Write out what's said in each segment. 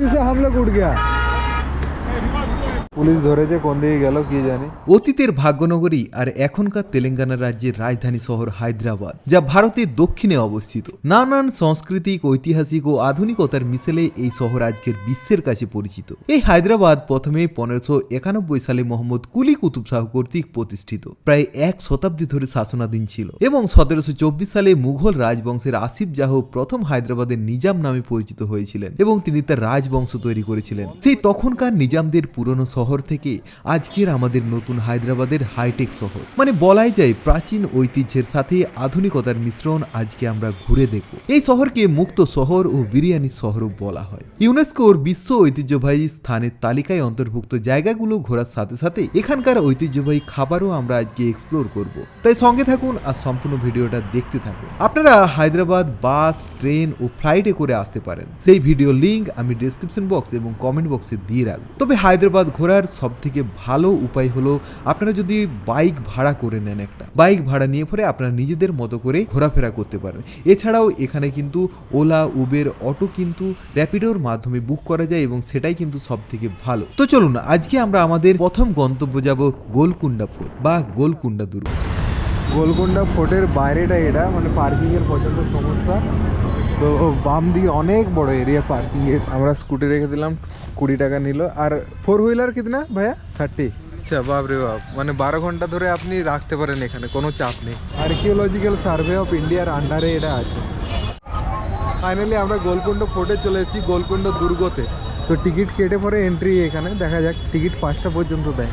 से हम लोग उड़ गया। পুলিশ ধরেছে, কোন দিকে গেল, কি জানি। অতীতের ভাগ্যনগরী আর এখনকার তেলেঙ্গানা রাজ্যের রাজধানী শহর হায়দ্রাবাদ, যা ভারতের দক্ষিণে অবস্থিত। নানান সাংস্কৃতিক, ঐতিহাসিক ও আধুনিকতার মিশেলে এই শহর আজকের বিশ্বের কাছে পরিচিত। এই হায়দ্রাবাদ প্রথমে পনেরোশো একানব্বই সালে মোহাম্মদ কুলি কুতুব শাহ কর্তৃক প্রতিষ্ঠিত। প্রায় এক শতাব্দী ধরে শাসনাধীন ছিল এবং সতেরোশো চব্বিশ সালে মুঘল রাজবংশের আসিফ জাহ প্রথম হায়দ্রাবাদের নিজাম নামে পরিচিত হয়েছিলেন এবং তিনি তার রাজবংশ তৈরি করেছিলেন। সেই তখনকার নিজামদের পুরনো শহর থেকে আজকের আমাদের নতুন হায়দ্রাবাদের হাইটেক শহর। মানে বলাই যায় প্রাচীন ঐতিহ্যের সাথে আধুনিকতার মিশ্রণ আজকে আমরা ঘুরে দেখব। এই শহরকে মুক্ত শহর ও বিরিয়ানি শহরও বলা হয়। ইউনেস্কোর বিশ্ব ঐতিহ্যবাহী স্থানের তালিকায় অন্তর্ভুক্ত জায়গাগুলো ঘোরার সাথে সাথে এখানকার ঐতিহ্যবাহী খাবারও আমরা আজকে এক্সপ্লোর করব। তাই সঙ্গে থাকুন আর সম্পূর্ণ ভিডিওটা দেখতে থাকুন। আপনারা হায়দ্রাবাদ বাস, ট্রেন ও ফ্লাইটে করে আসতে পারেন। সেই ভিডিও লিঙ্ক আমি ডেসক্রিপশন বক্স এবং কমেন্ট বক্সে দিয়ে রাখব। তবে হায়দ্রাবাদ ঘোরার সব থেকে ভালো উপায় হলো আপনারা যদি বাইক ভাড়া করে নেন একটা। বাইক ভাড়া নিয়ে পরে আপনারা নিজেদের মতো করে ঘোরাফেরা করতে পারেন। এছাড়াও এখানে কিন্তু ওলা, উবের, অটো কিন্তু র্যাপিডোর মাধ্যমে বুক করা যায় এবং সেটাই কিন্তু সব থেকে ভালো। তো চলুন, আজকে আমরা আমাদের প্রথম গন্তব্য যাব গোলকুন্ডা ফোর্ট বা গোলকুন্ডা দুর্গ। গোলকুন্ডা ফোর্টের বাইরেটা এটা মানে পার্কিংয়ের এর প্রচণ্ড সমস্যা। তো বাম দিকে অনেক বড় এরিয়া পার্কিং এর। আমরা স্কুটি রেখে দিলাম কুড়ি টাকা নিল। আর ফোর হুইলার কিতনা ভাইয়া? থার্টি আচ্ছা বাপ রে বাপ। মানে বারো ঘণ্টা ধরে আপনি রাখতে পারেন এখানে কোনো চাপ নেই। আর্কিওলজিক্যাল সার্ভে অফ ইন্ডিয়ার আন্ডারে এটা আছে। ফাইনালি আমরা গোলকুন্ড ফোর্টে চলে এসেছি গোলকুন্ড দুর্গতে। তো টিকিট কেটে পরে এন্ট্রি এখানে দেখা যাক টিকিট পাঁচটা পর্যন্ত দেয়।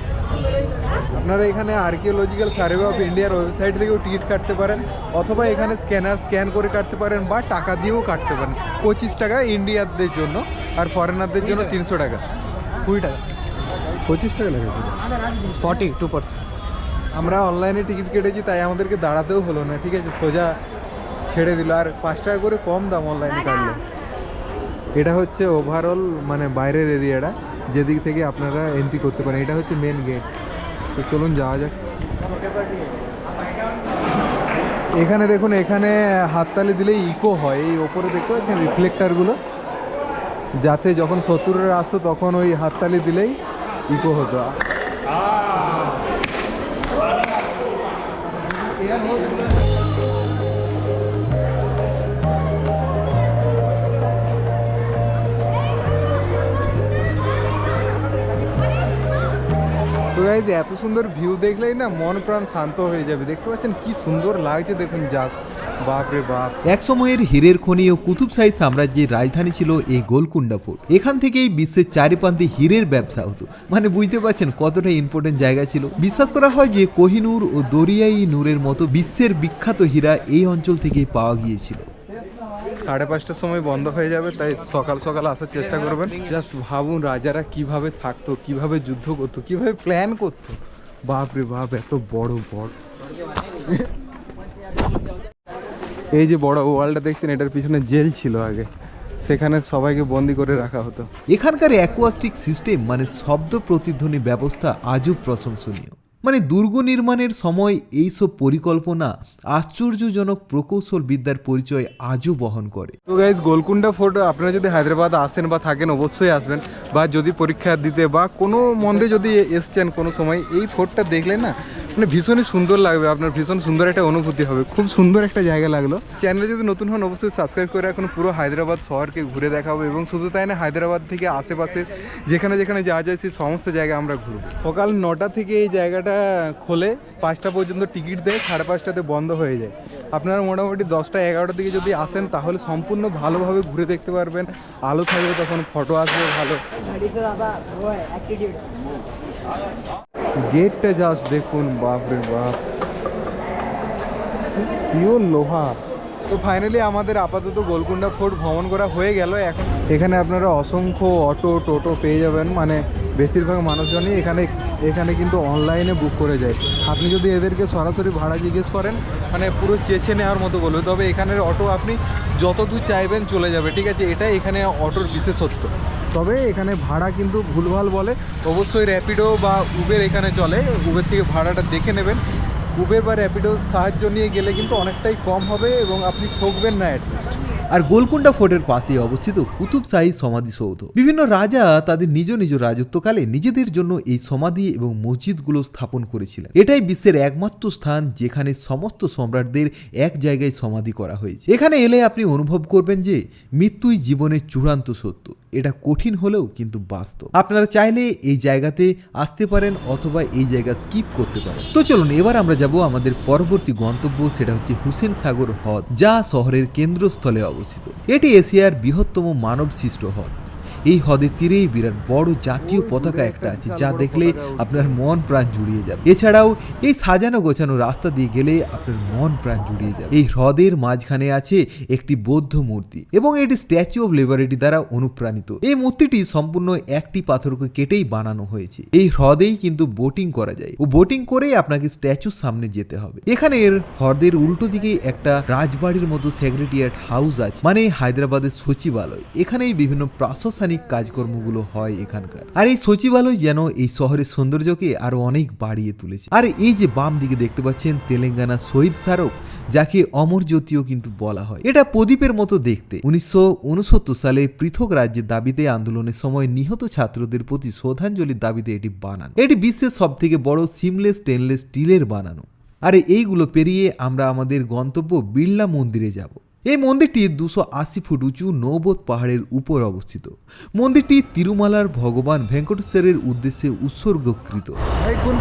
আপনারা এখানে আর্কিওলজিক্যাল সার্ভে অফ ইন্ডিয়ার ওয়েবসাইট থেকেও টিকিট কাটতে পারেন অথবা এখানে স্ক্যানার স্ক্যান করে কাটতে পারেন বা টাকা দিয়েও কাটতে পারেন। পঁচিশ টাকা ইন্ডিয়ারদের জন্য আর ফরেনারদের জন্য তিনশো টাকা। কুড়ি টাকা। পঁচিশ টাকা লাগে। Forty two percent. আমরা অনলাইনে টিকিট কেটেছি তাই আমাদেরকে দাঁড়াতেও হলো না ঠিক আছে? সোজা ছেড়ে দিল। আর পাঁচ টাকা করে কম দাম অনলাইনে কাটলে। এটা হচ্ছে ওভারঅল মানে বাইরের এরিয়াটা যেদিক থেকে আপনারা এন্ট্রি করতে পারেন। এটা হচ্ছে মেন গেট তো চলুন যাওয়া যাক। এখানে দেখুন, এখানে হাততালি দিলে ইকো হয়। এই ওপরে দেখো এখানে রিফ্লেক্টারগুলো যাতে যখন শত্রুরা আসতো, তখন ওই হাততালি দিলেই ইকো হতো। গাইজ এত সুন্দর ভিউ দেখলেই না মন প্রাণ শান্ত হয়ে যাবে। দেখতে পাচ্ছেন কি সুন্দর লাগছে, দেখুন জাস্ট বাপ রে বাপ। এক সময়ের হীরের খনি ও কুতুবশাহী সাম্রাজ্যের রাজধানী ছিল এই গোলকুন্ডা ফোর্ট এখান থেকেই বিশ্বের চারিপ্রান্তে হীরের ব্যবসা হতো। মানে বুঝতে পারছেন কতটা ইম্পর্টেন্ট জায়গা ছিল। বিশ্বাস করা হয় যে কোহিনূর ও দরিয়াই নূরের মতো বিশ্বের বিখ্যাত হীরা এই অঞ্চল থেকেই পাওয়া গিয়েছিল। সাড়ে পাঁচটার সময় বন্ধ হয়ে যাবে তাই সকাল সকাল আসার চেষ্টা করবেন। জাস্ট ভাবুন রাজারা কীভাবে থাকতো কীভাবে যুদ্ধ করতো কীভাবে প্ল্যান করতো। বাপ রে বাপ এত বড় বড় এই যে বড় ওয়ালটা দেখছেন এটার পিছনে জেল ছিল আগে। সেখানে সবাইকে বন্দি করে রাখা হতো। এখানকার অ্যাকোয়াস্টিক সিস্টেম মানে শব্দ প্রতিধ্বনি ব্যবস্থা আজও প্রশংসনীয়। মানে দুর্গ নির্মাণের সময় এইসব পরিকল্পনা আশ্চর্যজনক প্রকৌশল বিদ্যার পরিচয় আজও বহন করে। তো গাইজ গোলকুন্ডা ফোর্ট, আপনারা যদি হায়দ্রাবাদ আসেন বা থাকেন, অবশ্যই আসবেন। বা যদি পরীক্ষা দিতে বা কোনো মন্দে যদি এসছেন কোনো সময়, এই ফোর্টটা দেখলে না মানে ভীষণই সুন্দর লাগবে, আপনার ভীষণ সুন্দর একটা অনুভূতি হবে, খুব সুন্দর একটা জায়গা লাগল। চ্যানেলে যদি নতুন হন, অবশ্যই সাবস্ক্রাইব করে এখন পুরো হায়দ্রাবাদ শহরকে ঘুরে দেখাবো এবং শুধু তাই না, হায়দ্রাবাদ থেকে আশেপাশে যেখানে যেখানে যাওয়া যায় সেই সমস্ত জায়গা আমরা ঘুরবো। সকাল নটা থেকে এই জায়গাটা খোলে, পাঁচটা পর্যন্ত টিকিট দেয়, সাড়ে পাঁচটাতে বন্ধ হয়ে যায়। আপনারা মোটামুটি দশটা এগারোটার দিকে যদি আসেন, তাহলে সম্পূর্ণ ভালোভাবে ঘুরে দেখতে পারবেন। আলো থাকবে তখন ফটো আসবে ভালো। গেটটা জাস্ট দেখুন বাপরে বাপ। পিওর লোহা। তো ফাইনালি আমাদের আপাতত গোলকুন্ডা ফোর্ট ভ্রমণ করা হয়ে গেল। এখন এখানে আপনারা অসংখ্য অটো টোটো পেয়ে যাবেন। মানে বেশিরভাগ মানুষজনই এখানে এখানে কিন্তু অনলাইনে বুক করে যায়। আপনি যদি এদেরকে সরাসরি ভাড়া জিজ্ঞেস করেন মানে পুরো চেছে নেওয়ার মতো বলবে। তবে এখানের অটো আপনি যত দূর চাইবেন চলে যাবে ঠিক আছে? এটা এখানে অটোর বিশেষত্ব। তবে এখানে ভাড়া কিন্তু ভুলভাল বলে। অবশ্যই র্যাপিডো বা উবের এখানে চলে। উবের থেকে ভাড়াটা দেখে নেবেন। উবের বা র্যাপিডোর সাহায্য নিয়ে গেলে কিন্তু অনেকটাই কম হবে এবং আপনি ঠকবেন না অ্যাটলিস্ট আর গোলকুন্ডা ফোর্টের পাশে অবস্থিত কুতুব শাহী সমাধিসৌধ বিভিন্ন রাজা তাদের নিজ নিজ রাজত্বকালে নিজেদের জন্য এই সমাধি এবং মসজিদগুলো স্থাপন করেছিলেন। এটাই বিশ্বের একমাত্র স্থান যেখানে সমস্ত সম্রাটদের এক জায়গায় সমাধি করা হয়েছে। এখানে এলে আপনি অনুভব করবেন যে মৃত্যুই জীবনের চূড়ান্ত সত্য। এটা কঠিন হলেও কিন্তু বাস্তব। আপনারা চাইলে এই জায়গাতে আসতে পারেন অথবা এই জায়গা স্কিপ করতে পারেন। তো চলুন, এবার আমরা যাব আমাদের পরবর্তী গন্তব্য, সেটা হচ্ছে হুসেন সাগর হ্রদ, যা শহরের কেন্দ্রস্থলে অবস্থিত। এটি এশিয়ার বৃহত্তম মানব সৃষ্ট হ্রদ। এই হ্রদের তীরেই বিরাট বড় জাতীয় পতাকা একটা আছে, যা দেখলে আপনার মন প্রাণ জুড়িয়ে যাবে। এছাড়াও এই সাজানো গোছানো রাস্তা দিয়ে গেলে আপনার মন প্রাণ জুড়িয়ে যাবে। এই হ্রদের মাঝখানে আছে একটি বৌদ্ধ মূর্তি এবং এটি স্ট্যাচু অফ লিবারিটি দ্বারা অনুপ্রাণিত। এই মূর্তিটি সম্পূর্ণ একটি পাথরকে কেটেই বানানো হয়েছে। এই হ্রদেই কিন্তু বোটিং করা যায় ও বোটিং করেই আপনাকে স্ট্যাচুর সামনে যেতে হবে। এখানে এর হ্রদের উল্টো দিকে একটা রাজবাড়ির মতো সেক্রেটারিয়েট হাউস আছে মানে হায়দ্রাবাদের সচিবালয়। এখানেই বিভিন্ন প্রশাসনিক কাজকর্মগুলো হয় এখানকার। আর এই সচিবালয় যেন এই শহরের সৌন্দর্যকে আরও অনেক বাড়িয়ে তুলেছে। আর এই যে বাম দিকে দেখতে পাচ্ছেন তেলেঙ্গানা শহীদ স্মারক, যাকে অমর জ্যোতিও কিন্তু বলা হয়। এটা প্রদীপের মতো দেখতে। উনিশশো উনসত্তর সালে পৃথক রাজ্যের দাবিতে আন্দোলনের সময় নিহত ছাত্রদের প্রতি শ্রদ্ধাঞ্জলির দাবিতে এটি বানানো। এটি বিশ্বের সব থেকে বড় সিমলেস স্টেনলেস স্টিলের বানানো। আর এইগুলো পেরিয়ে আমরা আমাদের গন্তব্য বিড়লা মন্দিরে যাব। এই মন্দিরটি দুশো আশি ফুট উঁচু নৌবোধ পাহাড়ের উপর অবস্থিত। মন্দিরটি তিরুমালার ভগবান ভেঙ্কটেশ্বরের উদ্দেশ্যে উৎসর্গকৃত।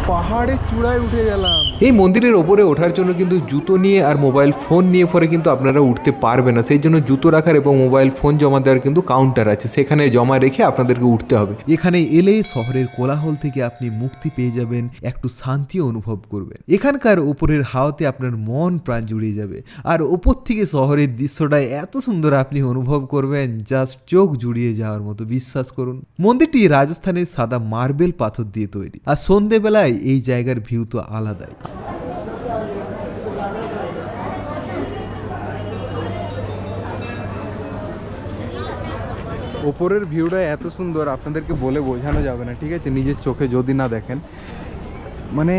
পাহাড়ের চূড়ায় উঠে গেলাম। এই মন্দিরের ওপরে ওঠার জন্য কিন্তু জুতো নিয়ে আর মোবাইল ফোন নিয়ে পরে কিন্তু আপনারা উঠতে পারবেন না। সেই জন্য জুতো রাখার এবং মোবাইল ফোন জমা দেওয়ার কিন্তু কাউন্টার আছে। সেখানে জমা রেখে আপনাদেরকে উঠতে হবে। এখানে এলে শহরের কোলাহল থেকে আপনি মুক্তি পেয়ে যাবেন একটু শান্তি অনুভব করবেন। এখানকার ওপরের হাওয়াতে আপনার মন প্রাণ জুড়িয়ে যাবে। আর ওপর থেকে শহরের দৃশ্যটা এত সুন্দর আপনি অনুভব করবেন জাস্ট চোখ জুড়িয়ে যাওয়ার মতো, বিশ্বাস করুন। মন্দিরটি রাজস্থানের সাদা মার্বেল পাথর দিয়ে তৈরি, আর সন্ধেবেলায় এই জায়গার ভিউ তো আলাদাই। ওপরের ভিউটা এত সুন্দর, আপনাদেরকে বলে বোঝানো যাবে না, ঠিক আছে? নিজের চোখে যদি না দেখেন। মানে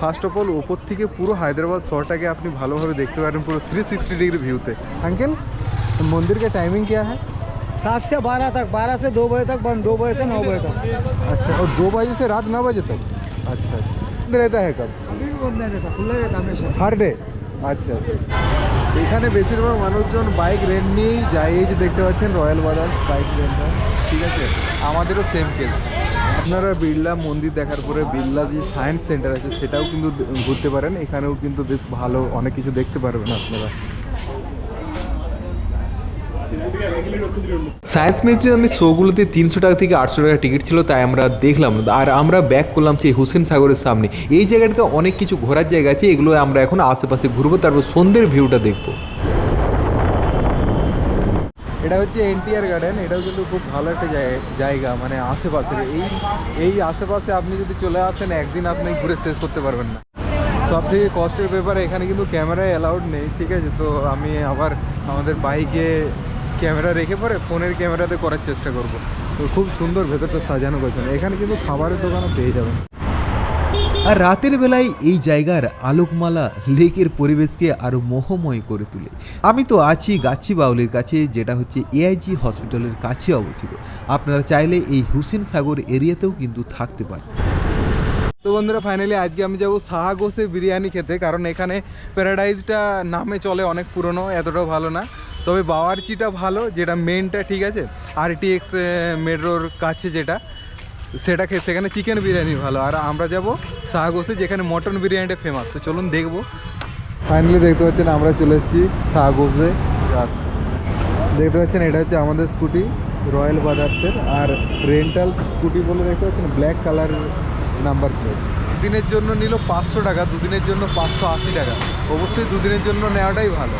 ফার্স্ট অফ অল ওপর থেকে পুরো হায়দ্রাবাদ শহরটাকে আপনি ভালোভাবে দেখতে পারেন পুরো থ্রি সিক্সটি डिग्री ভিউতে अंकल मंदिर का टाइमिंग क्या है सात से बारह तक बारह से दो बजे तक बंद दो बजे से नौ बजे तक अच्छा और दो बजे से रात नौ बजे तक अच्छा अच्छा बंद रहता है कब अभी भी बंद नहीं रहता खुला रहता हमेशा হার ডে আচ্ছা আচ্ছা এখানে বেশিরভাগ মানুষজন বাইক রেন্ট নিয়েই যায় এই যে দেখতে পাচ্ছেন রয়্যাল বাজার বাইক রেন্ট ঠিক আছে আমাদেরও সেম কেস আপনারা বিড়লা মন্দির দেখার পরে বিড়লা যে সায়েন্স সেন্টার আছে, সেটাও কিন্তু ঘুরতে পারেন। এখানেও কিন্তু বেশ ভালো অনেক কিছু দেখতে পারবেন আপনারা। সায়েন্স মিউজিয়ামের শোগুলোতে তিনশো টাকা থেকে আটশো টাকা টিকিট ছিল, তাই আমরা দেখলাম। আর আমরা ব্যাক করলাম সেই হুসেন সাগরের সামনে। এই জায়গাটাতে অনেক কিছু ঘোরার জায়গা আছে, এগুলো আমরা এখন আশেপাশে ঘুরবো, তারপর সন্ধ্যের ভিউটা দেখব। এটা হচ্ছে এনটিআর গার্ডেন এটাও কিন্তু খুব ভালো একটা জায়- জায়গা মানে আশেপাশে এই এই আশেপাশে আপনি যদি চলে আসেন, একদিন আপনি ঘুরে শেষ করতে পারবেন না। সব থেকে কষ্টের ব্যাপারে, এখানে কিন্তু ক্যামেরায় অ্যালাউড নেই, ঠিক আছে? তো আমি আবার আমাদের বাইকে ক্যামেরা রেখে পরে ফোনের ক্যামেরাতে করার চেষ্টা করব। তো খুব সুন্দর ভেতরটা সাজানো গোছানো, এখানে কিন্তু খাবারের দোকানও পেয়ে যাবেন। আর রাতের বেলায় এই জায়গার আলোকমালা লেকের পরিবেশকে আরও মোহময় করে তোলে। আমি তো আছি গাছি বাউলের কাছে, যেটা হচ্ছে এআইজি হসপিটালের কাছে অবস্থিত। আপনারা চাইলে এই হুসেন সাগর এরিয়াতেও কিন্তু থাকতে পারেন। তো বন্ধুরা ফাইনালি আজকে আমি যাব সাহাগোসে বিরিয়ানি খেতে, কারণ এখানে প্যারাডাইজটা নামে চলে অনেক পুরনো, এতটাও ভালো না। তবে বাওয়ারচিটা ভালো, যেটা মেনটা ঠিক আছে। আর টিএক্স মেট্রোর কাছে যেটা। সেটা খেয়ে সেখানে চিকেন বিরিয়ানি ভালো। আর আমরা যাব সাহাগোসে যেখানে মটন বিরিয়ানিটা ফেমাস তো চলুন দেখব। ফাইনালি দেখতে পাচ্ছেন আমরা চলে এসেছি সাহাগোসে দেখতে পাচ্ছেন, এটা হচ্ছে আমাদের স্কুটি রয়্যাল বাজার্সের আর রেন্টাল স্কুটি বলে দেখতে পাচ্ছেন ব্ল্যাক কালার নাম্বার প্লেট দিনের জন্য নিল পাঁচশো টাকা, দুদিনের জন্য পাঁচশো আশি টাকা। অবশ্যই দুদিনের জন্য নেওয়াটাই ভালো।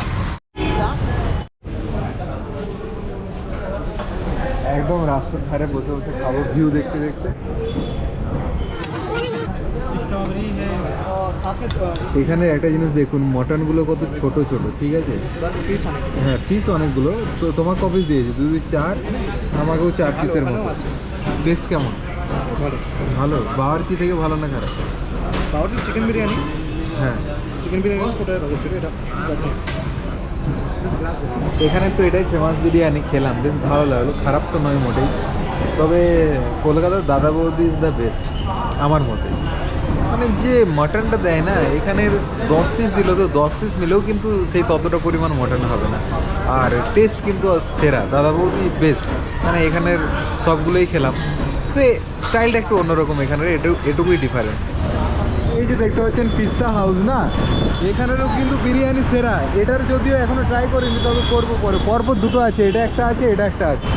একদম রাস্তার ধারে বসে বসে খাব ভিউ দেখতে দেখতে। এখানে একটা জিনিস দেখুন মটনগুলো কত ছোট ছোট ঠিক আছে? হ্যাঁ পিস অনেকগুলো। তো তোমার কপিস দিয়েছে দুই চার আমাকেও চার পিসের মতো। টেস্ট কেমন? ভালো। বাওয়ারচি থেকে ভালো না খারাপ? বাওয়ারচি চিকেন বিরিয়ানি? হ্যাঁ। চিকেন বিরিয়ানি এখানে তো এটাই ফেমাস বিরিয়ানি, খেলাম। বেশ ভালো লাগল, খারাপ তো নয় মোটেই। তবে কলকাতার দাদা বৌদি ইজ দ্য বেস্ট আমার মতে। মানে যে মাটনটা দেয় না এখানের দশ পিস দিল তো দশ পিস মিলেও কিন্তু সেই ততটা পরিমাণ মটন হবে না। আর টেস্ট কিন্তু সেরা, দাদা বৌদি বেস্ট মানে এখানের সবগুলোই খেলাম। তো স্টাইলটা একটু অন্যরকম এখানের, এটু এটুকুই ডিফারেন্স এই যে দেখতে পাচ্ছেন পিস্তা হাউস না? এখানেরও কিন্তু বিরিয়ানি সেরা। এটার যদিও এখনও ট্রাই করিনি তবে করব পরে। পরপর দুটো আছে এটা একটা আছে এটা একটা আছে।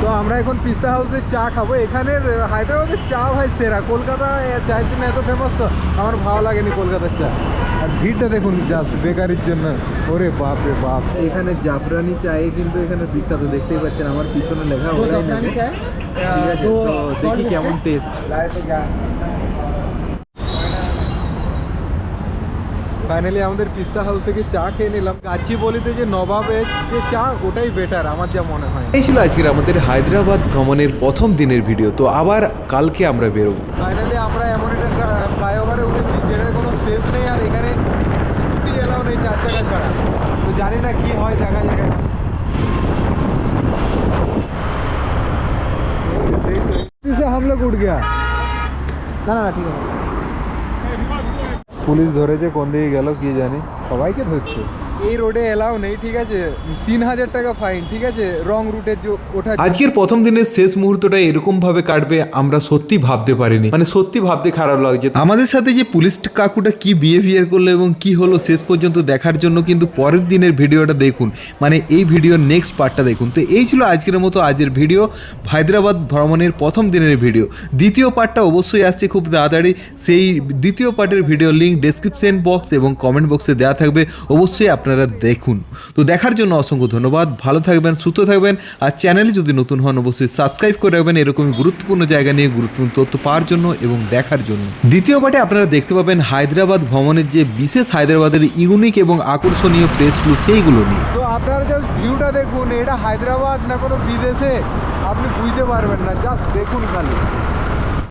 তো আমরা এখন পিস্তা হাউসে চা খাব। এখানের হায়দ্রাবাদের চা ভাই সেরা। কলকাতা চায়ের জন্য এত ফেমাস তো আমার ভালো লাগেনি কলকাতার চা। আর ভিড়টা দেখুন জাস্ট বেকারির জন্য। ওরে বাপ রে বাপ। এখানে জাফরানি চায়ে কিন্তু এখানে বিখ্যাত দেখতেই পাচ্ছেন। আমার পিছনে লেখা ওটাই নেবে। দেখি কেমন টেস্ট ফাইনালি আমাদের পিস্তা হাউস থেকে চা খেয়ে নিলাম গাছি বলিতে যে নবাবের যে চা ওটাই বেটার আমার যা মনে হয় এই ছিল আজকের আমাদের হায়দ্রাবাদ ভ্রমণের প্রথম দিনের ভিডিও তো আবার কালকে আমরা বেরোবো ফাইনালি আমরা এমন একটা ফ্লাইওভারে উঠেছি যেটার কোনো শেষ নেই আর এখানে স্কুটি এলাও নেই চার চাকা ছাড়া তো জানি না কি হয় দেখা যাক এখন। से हम लोग उठ गया না না ঠিক আছে পুলিশ ধরেছে কোন দিকে গেল কি জানি। সবাইকে ধরছে। এই রোডে এলাও নেই, ঠিক আছে? তিন হাজার টাকা ফাইন ঠিক আছে? রং রুটে যে ওঠা আজকের প্রথম দিনের শেষ মুহূর্তটা এরকম ভাবে কাটবে, আমরা সত্যি ভাবতে পারিনি। মানে সত্যি ভাবতে খারাপ লাগছে। আমাদের সাথে যে পুলিশ কাকুটা কি বিহেভিয়ার করল এবং কি হলো শেষ পর্যন্ত দেখার জন্য কিন্তু পরের দিনের ভিডিওটা দেখুন। মানে এই ভিডিওর নেক্সট পার্টটা দেখুন। তো এই ছিল আজকের মতো আজের ভিডিও হায়দ্রাবাদ ভ্রমণের প্রথম দিনের ভিডিও দ্বিতীয় পার্টটা অবশ্যই আসছে খুব তাড়াতাড়ি। সেই দ্বিতীয় পার্টের ভিডিও লিঙ্ক ডেসক্রিপশন বক্স এবং কমেন্ট বক্সে দেওয়া থাকবে। অবশ্যই আপনারা দেখুন। তো দেখার জন্য অসংখ্য ধন্যবাদ। ভালো থাকবেন, সুস্থ থাকবেন। আর চ্যানেলে যদি নতুন হন, অবশ্যই সাবস্ক্রাইব করে রাখবেন। এরকমই গুরুত্বপূর্ণ জায়গা নিয়ে গুরুত্বপূর্ণ তথ্য পাওয়ার জন্য এবং দেখার জন্য। দ্বিতীয় পার্টে আপনারা দেখতে পাবেন হায়দ্রাবাদ ভ্রমণের যে বিশেষ হায়দ্রাবাদের ইউনিক এবং আকর্ষণীয় প্লেসগুলো, সেইগুলো নিয়ে। তো আপনারা জাস্ট ভিউটা দেখুন, এটা হায়দ্রাবাদ না কোনো বিদেশে? আপনি বুঝতে পারবেন না জাস্ট দেখুন খালি।